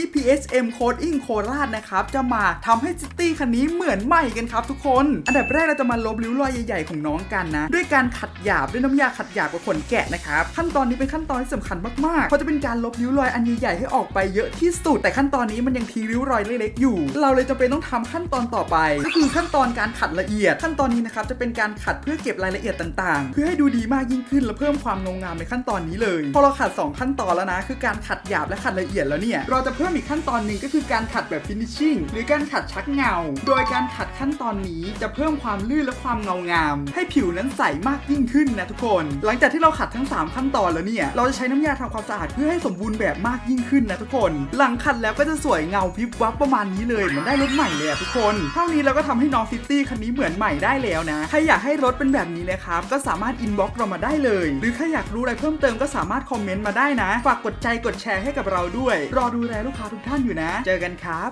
นี้ PSM Coating โคราชนะครับ จะมาทำให้ซิตี้คันนี้เหมือนใหม่กันครับทุกคน อันดับแรกเราจะมาลบริ้วรอยใหญ่ๆของน้องกันนะ ด้วยการขัดหยาบด้วยน้ำยาขัดหยาบกับขนแกะนะครับ ขั้นตอนนี้เป็นขั้นตอนที่สำคัญมากๆเพราะจะเป็นการลบริ้วรอยอันใหญ่ๆให้ออกไปเยอะที่สุด แต่ขั้นตอนนี้มันยังทิ้งริ้วรอยเล็กๆอยู่ เราเลยจำเป็นต้องทำขั้นตอนต่อไป ก็คือขั้นตอนการขัดละเอียด ขั้นตอนนี้นะครับจะเป็นการขัดเพื่อเก็บรายละเอียดต่างๆ เพื่อให้ดูดีมากยิ่งขึ้นและเพิ่มความงดงามในขั้นตอนนี้เลยพอเราขัด 2 ขั้นตอนแล้วนะ คือการขัดหยาบและขัดละเอียดแล้วเนี่ยเราจะเพิ่มอีกขั้นตอนหนึ่งก็คือการขัดแบบ finishing หรือการขัดชักเงา โดยการขัดขั้นตอนนี้จะเพิ่มความลื่นและความเงางาม ให้ผิวนั้นใสมากยิ่งขึ้นนะทุกคน หลังจากที่เราขัดทั้ง 3 ขั้นตอนแล้วเนี่ยเราจะใช้น้ำยาทำความสะอาดเพื่อให้สมบูรณ์แบบมากยิ่งขึ้นนะทุกคน หลังขัดแล้วก็จะสวยเงาพิบวับประมาณนี้เลยเหมือนได้รถใหม่เลยอะทุกคนเท่านี้เราก็ทำให้น้องซิตี้คันนี้เหมือนใหม่ได้แล้วนะใครอยากให้รถเป็นแบบนี้นะครับก็สามารถอินบ็อกซ์เรามาได้เลย หรือใครอยากรู้อะไรเพิ่มเติมก็สามารถคอมเมนต์มาได้นะฝากกดใจกดแชร์ให้กับเราด้วย รอดูแลลูกาทุกท่านอยู่นะ เจอกันครับ